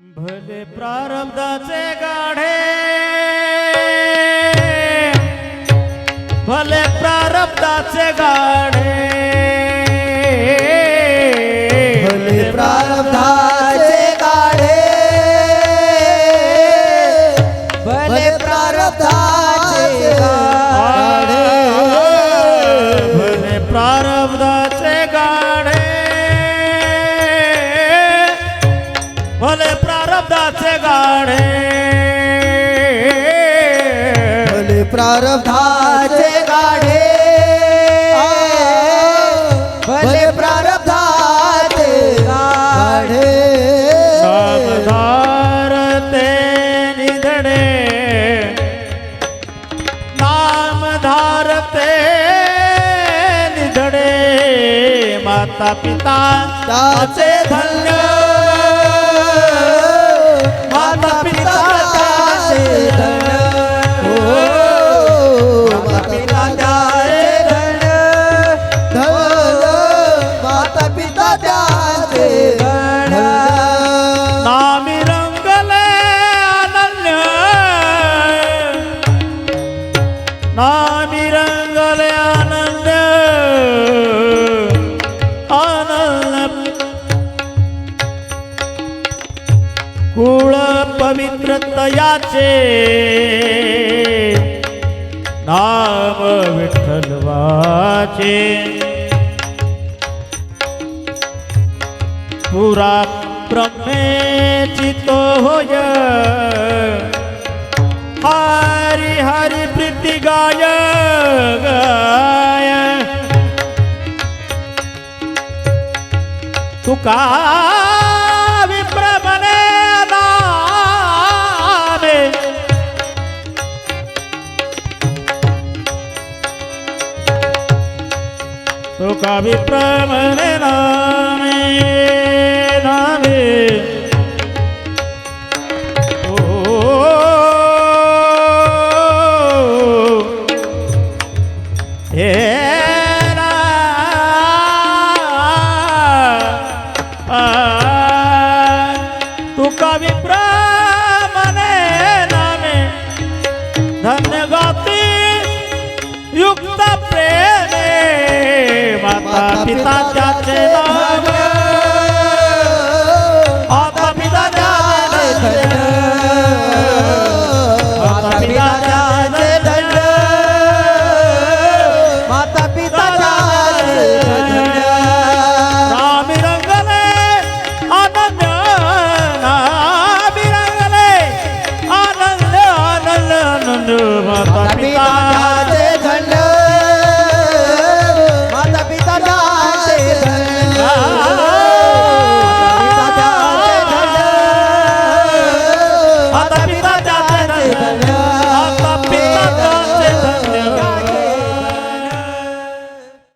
भले प्रारब्धाचे गाढे भले प्रारब्धाचे गाढे भले प्रारब्धाचे गाढे भले प्रारब्धाचे गाढे. प्रारब्धाचे गाढे. भले प्रारब्धाचे गाढे. नामधार ते निधडे नामधार ते निधडे माता पिता त्याचे धन्य कुळ पवित्रतयाचे. नाम विठ्ठलवाचे. पुरा ब्रह्मेची तो होय. हरी हरी प्रीती गाय गाय तुका तुका विप्रमले नामी पिता